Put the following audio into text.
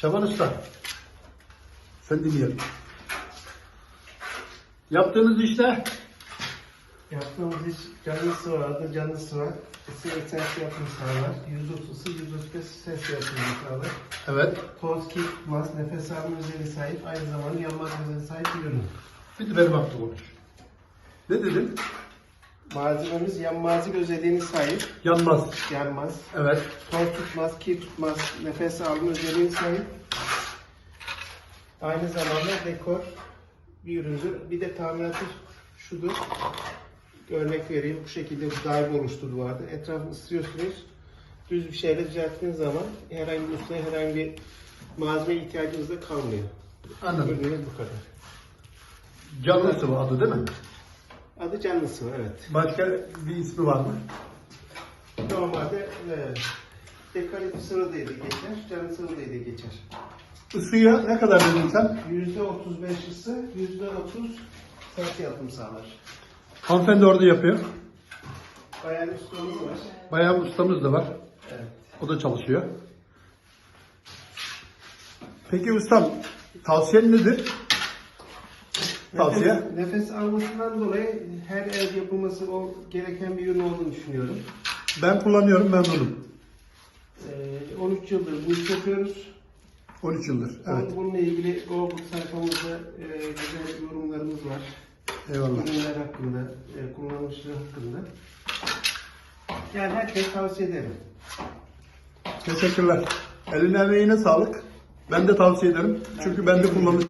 Şaban Usta. Sen dinleyelim. Yaptığınız işler Yaptığımız iş canlı sıvı canlı sıvı. Isı ve ses yapım sağlar. 130 ısı, 135 ses yapımı sağlar. evet. Toz, ki tutmaz, nefes alma özelliği sahip, aynı zamanda yanmaz özelliği sahip bir ürün. Bir de benim hakkım konuş. Ne dedin? Malzememiz yanmazlık özelliğine sahip, Yanmaz. yanmaz. Evet. Toz tutmaz, kir tutmaz, nefes alma özelliğine sahip. Aynı zamanda dekor bir üründür. Bir de tamiratı şudur. Örnek vereyim. Bu şekilde bir daim oluştu duvarda. Etrafını ısıtıyorsunuz. Düz bir şeyle düzelttiğiniz zaman herhangi bir üstüne herhangi bir malzeme ihtiyacınız da kalmıyor. Anladım. Ürünümüz bu kadar. Canlı sıvı adı değil mi? Adı canlı sıvı, evet. Başka bir ismi var mı? Normalde evet. Dekalite sıvı diye de geçer, canlı sıvı diye de geçer. Isıya ne kadar dedin sen? %35 ısı, %30 ses yapım sağlar. Hanımefendi orada yapıyor. Bayan ustamız var. Bayağı ustamız da var. Evet. O da çalışıyor. Peki ustam, tavsiyen nedir? Tavsiye? Nefes, nefes almasından dolayı her ev yapılması o gereken bir ürün olduğunu düşünüyorum. Ben kullanıyorum, memnunum. Ee, 13 yıldır bu işi yapıyoruz. 13 yıldır. Evet. Bununla ilgili Google sayfamızda e, güzel yorumlarımız var. Eyvallah. Ürünler hakkında, e, kullanılmışlığı hakkında. Yani herkes tavsiye ederim. Teşekkürler. Eline emeğine sağlık. Ben de tavsiye ederim. Çünkü ben de kullanıyorum.